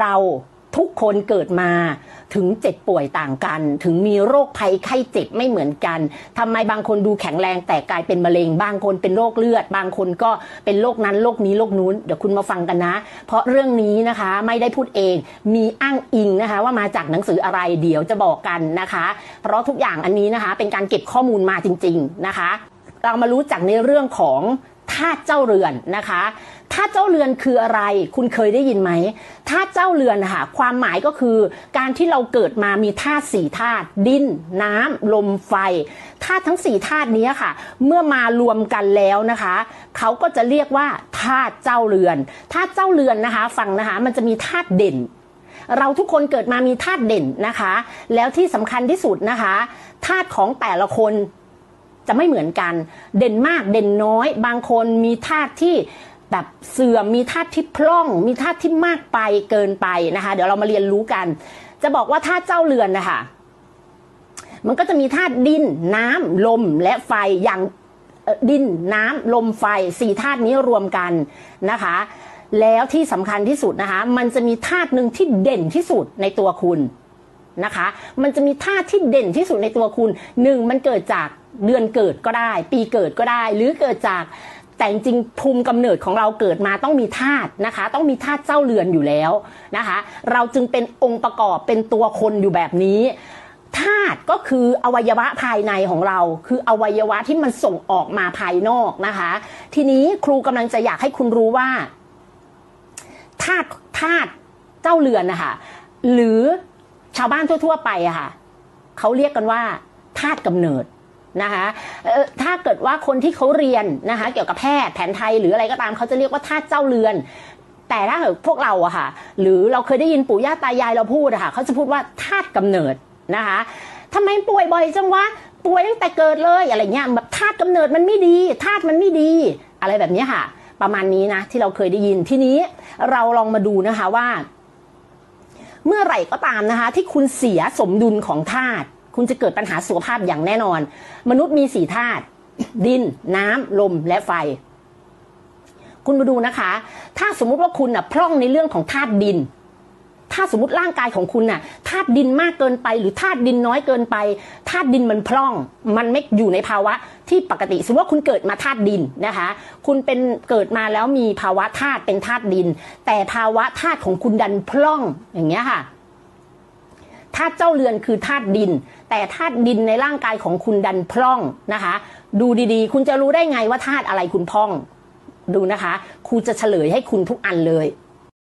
เราทุกคนเกิดมาถึงเจ็บป่วยต่างกัน ถึงมีโรคภัยไข้เจ็บไม่เหมือนกันทำไมบางคนดูแข็งแรงแต่กลายเป็นมะเร็ง บางคนเป็นโรคเลือด บางคนก็เป็นโรคนั้นโรคนี้โรคนู้นเดี๋ยวคุณมาฟังกันนะ เพราะเรื่องนี้นะคะไม่ได้พูดเองมีอ้างอิงนะคะ ว่ามาจากหนังสืออะไรเดี๋ยวจะบอกกันนะคะ เพราะทุกอย่างอันนี้นะคะ เป็นการเก็บข้อมูลมาจริง ๆนะคะ เรามารู้จักในเรื่องของธาตุเจ้าเรือนนะคะ ธาตุเจ้าเรือนคืออะไร คุณเคยได้ยินไหมธาตุเจ้าเรือนนะคะความหมายก็คือการที่เราเกิดมามีธาตุสี่ธาตุดิน น้ำลมไฟธาตุทั้งสี่ธาตุนี้ค่ะ เมื่อมารวมกันแล้วนะคะเขาก็จะเรียกว่าธาตุเจ้าเรือนธาตุเจ้าเรือนนะคะฟังนะคะมันจะมีธาตุเด่น เราทุกคนเกิดมามีธาตุเด่นนะคะ แล้วที่สำคัญที่สุดนะคะธาตุของแต่ละคนจะไม่เหมือนกัน เด่นมากเด่นน้อย บางคนมีธาตุที่ แบบเสื่อมมีธาตุที่พร่อง มีธาตุที่มากไปเกินไปนะคะ เดี๋ยวเรามาเรียนรู้กัน จะบอกว่าธาตุเจ้าเรือนนะคะมันก็จะมีธาตุดินน้ำลมและไฟอย่างดินน้ำลมไฟสี่ธาตุนี้รวมกันนะคะ แล้วที่สำคัญที่สุดนะคะ มันจะมีธาตุหนึ่งที่เด่นที่สุดในตัวคุณนะคะ มันจะมีธาตุที่เด่นที่สุดในตัวคุณหนึ่งมันเกิดจากเดือนเกิดก็ได้ ปีเกิดก็ได้ หรือเกิดจาก แต่จริงภูมิกำเนิดของเราเกิดมาต้องมีธาตุนะคะ ต้องมีธาตุเจ้าเรือนอยู่แล้วนะคะ เราจึงเป็นองค์ประกอบเป็นตัวคนอยู่แบบนี้ธาตุก็คืออวัยวะภายในของเรา คืออวัยวะที่มันส่งออกมาภายนอกนะคะ ทีนี้ครูกำลังจะอยากให้คุณรู้ว่าธาตุธาตุเจ้าเรือนนะคะหรือชาวบ้านทั่ว ๆ ไปอะค่ะเขาเรียกกันว่าธาตุกำเนิด นะคะถ้าเกิดว่าคนที่เขาเรียนนะคะเกี่ยวกับแพทย์แผนไทยหรืออะไรก็ตามเขาจะเรียกว่าธาตุเจ้าเรือน แต่ถ้าเกิดพวกเราอะค่ะ หรือเราเคยได้ยินปู่ย่าตายายเราพูดอะค่ะเขาจะพูดว่าธาตุกำเนิดนะคะทำไมป่วยบ่อยจังวะป่วยตั้งแต่เกิดเลยอะไรเงี้ยแบบธาตุกำเนิดมันไม่ดีธาตุมันไม่ดี อะไรแบบนี้ค่ะ ประมาณนี้นะที่เราเคยได้ยินทีนี้เราลองมาดูนะคะว่า เมื่อไหร่ก็ตามนะคะ ที่คุณเสียสมดุลของธาตุ คุณจะเกิดปัญหาสุขภาพอย่างแน่นอน มนุษย์มีสี่ธาตุดิน น้ำลมและไฟ คุณมาดูนะคะ ถ้าสมมุติว่าคุณน่ะพร่องในเรื่องของธาตุดิน ถ้าสมมติร่างกายของคุณน่ะธาตุดินมากเกินไป หรือธาตุดินน้อยเกินไปธาตุดินมันพร่อง มันไม่อยู่ในภาวะที่ปกติ สมมติว่าคุณเกิดมาธาตุดินนะคะ คุณเป็นเกิดมาแล้วมีภาวะธาตุเป็นธาตุดิน แต่ภาวะธาตุของคุณดันพร่องอย่างเงี้ยค่ะ ธาตุเจ้าเรือนคือธาตุดิน แต่ธาตุดินในร่างกายของคุณดันพร่องนะคะ ดูดีๆ คุณจะรู้ได้ไงว่าธาตุอะไรคุณพร่อง ดูนะคะครูจะเฉลยให้คุณทุกอันเลย